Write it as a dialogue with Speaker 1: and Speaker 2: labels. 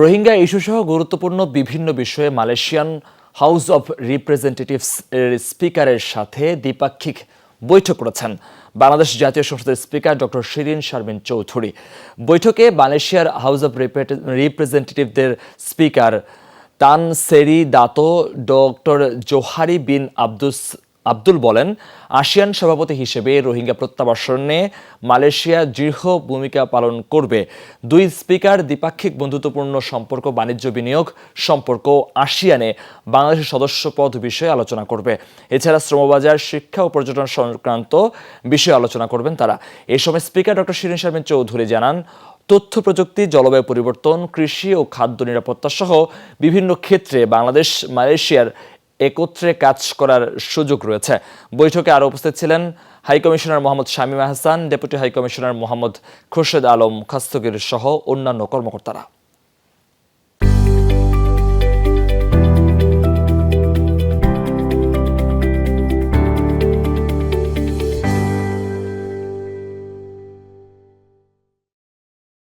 Speaker 1: রোহিঙ্গা ইস্যুসহ গুরুত্বপূর্ণ বিভিন্ন বিষয়ে মালয়েশিয়ান হাউস অব রিপ্রেজেন্টেটিভস এর স্পিকারের সাথে দ্বিপাক্ষিক বৈঠক করেছেন বাংলাদেশ জাতীয় সংসদের স্পিকার ডক্টর শিরিন শারমিন চৌধুরী। বৈঠকে মালয়েশিয়ার house of রিপ্রেজেন্টেটিভদের speaker Tan Sri Dato doctor Johari bin Abdus Abdul বলেন, আসিয়ান সভাপতি হিসেবে রোহিঙ্গা প্রত্যাবাসনে মালয়েশিয়া দৃঢ় ভূমিকা পালন করবে। দুই স্পিকার দ্বিপাক্ষিক বন্ধুত্বপূর্ণ সম্পর্ক, বাণিজ্য বিনিয়োগ, সম্পর্ক আসিয়ানে বাংলাদেশের সদস্যপদ বিষয়ে আলোচনা করবে। এছাড়া শ্রমবাজার, শিক্ষা ও পর্যটন সংক্রান্ত বিষয়ে আলোচনা করবেন তারা। এ সময় স্পিকার ডক্টর শিরিন শারমিন চৌধুরী জানান, তথ্য প্রযুক্তি, জলবায়ু পরিবর্তন, কৃষি ও খাদ্য নিরাপত্তা সহ বিভিন্ন ক্ষেত্রে বাংলাদেশ, মালয়েশিয়ার একত্রে কাজ করার সুযোগ রয়েছে। বৈঠকে আরও উপস্থিত ছিলেন high commissioner Mohammad Shamim Ahsan, deputy high commissioner Mohammad Khurshed Alam Khastagir সহ অন্যান্য কর্মকর্তারা।